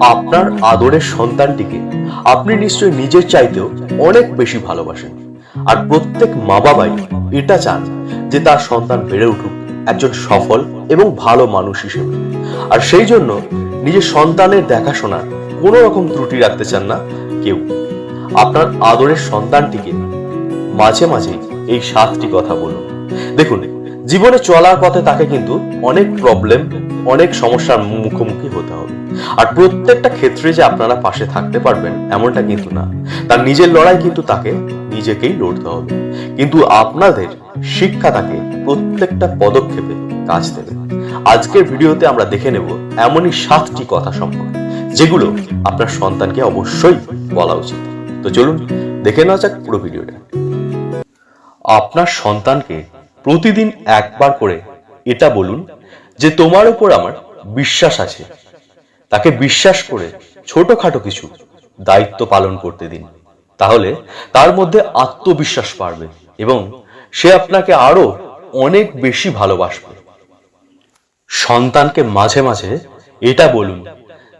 আপনার আদরের সন্তানটিকে আপনি নিশ্চয়ই নিজের চাইতেও অনেক বেশি ভালোবাসেন। আর প্রত্যেক মা বাবাই এটা চান যে তার সন্তান বেড়ে উঠুক, একজন সফল এবং ভালো মানুষ হিসেবে। আর সেই জন্য নিজের সন্তানের দেখাশোনার কোনো রকম ত্রুটি রাখতে চান না কেউ। আপনার আদরের সন্তানটিকে মাঝে মাঝে এই সাতটি কথা বলুন। দেখুন। জীবনে চলার পথে তাকে কিন্তু অনেক প্রবলেম অনেক সমস্যার মুখোমুখি হতে হবে। আর প্রত্যেকটা ক্ষেত্রে যে আপনারা পাশে থাকতে পারবেন, এমনটা কিন্তু না। তার নিজের লড়াই কিন্তু তাকে নিজেকেই লড়তে হবে। কিন্তু আপনাদের শিক্ষা তাকে প্রত্যেকটা পদক্ষেপে কাজ দেবে। আজকের ভিডিওতে আমরা দেখে নেব এমনই সাতটি কথা সম্পর্কে, যেগুলো আপনার সন্তানকে অবশ্যই বলা উচিত। তো চলুন, দেখে নেওয়া যাক পুরো ভিডিওটা। আপনার সন্তানকে প্রতিদিন একবার করে এটা বলুন যে তোমার উপর আমার বিশ্বাস আছে। তাকে বিশ্বাস করে ছোটখাটো কিছু দায়িত্ব পালন করতে দিন। তাহলে তার মধ্যে আত্মবিশ্বাস বাড়বে এবং সে আপনাকে আরও অনেক বেশি ভালোবাসবে। সন্তানকে মাঝে মাঝে এটা বলুন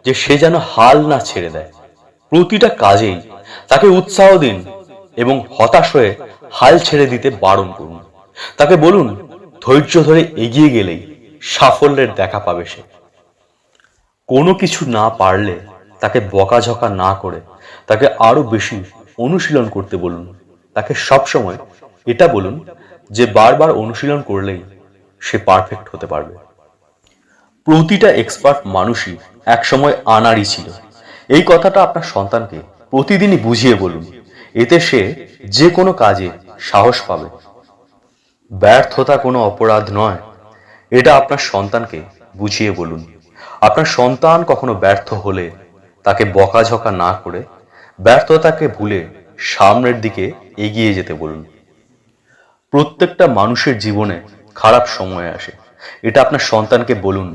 যে সে যেন হাল না ছেড়ে দেয়। প্রতিটা কাজেই তাকে উৎসাহ দিন এবং হতাশ হয়ে হাল ছেড়ে দিতে বারণ করুন। তাকে বলুন, ধৈর্য ধরে এগিয়ে গেলেই সাফল্যের দেখা পাবে সে। কোনো কিছু না পারলে তাকে বকাঝকা না করে তাকে আরও বেশি অনুশীলন করতে বলুন। তাকে সব সময় এটা বলুন যে বারবার অনুশীলন করলেই সে পারফেক্ট হতে পারবে। প্রতিটা এক্সপার্ট মানুষই একসময় আনারই ছিল। এই কথাটা আপনার সন্তানকে প্রতিদিনই বুঝিয়ে বলুন। এতে সে যে কোনো কাজে সাহস পাবে। ব্যর্থতা কোনো অপরাধ নয়। এটা আপনার সন্তানকে বুঝিয়ে বলুন। আপনার সন্তান কখনো ব্যর্থ হলে তাকে বকাঝকা না করে ব্যর্থতাকে ভুলে সামনের দিকে এগিয়ে যেতে বলুন। প্রত্যেকটা মানুষের জীবনে খারাপ সময় আসে। এটা আপনার সন্তানকে বলুন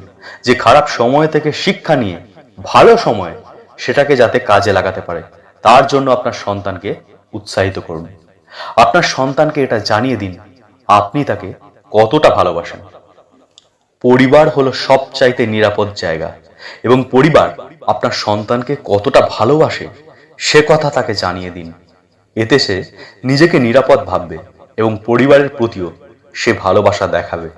যে খারাপ সময় থেকে শিক্ষা নিয়ে ভালো সময় সেটাকে যাতে কাজে লাগাতে পারে, তার জন্য আপনার সন্তানকে উৎসাহিত করুন। আপনার সন্তানকে এটা জানিয়ে দিন আপনি তাকে কতটা ভালোবাসেন? পরিবার হলো সবচাইতে নিরাপদ জায়গা, এবং পরিবার আপনার সন্তানকে কতটা ভালোবাসে সে কথা তাকে জানিয়ে দিন। এতে সে নিজেকে নিরাপদ ভাববে এবং পরিবারের প্রতিও সে ভালোবাসা দেখাবে।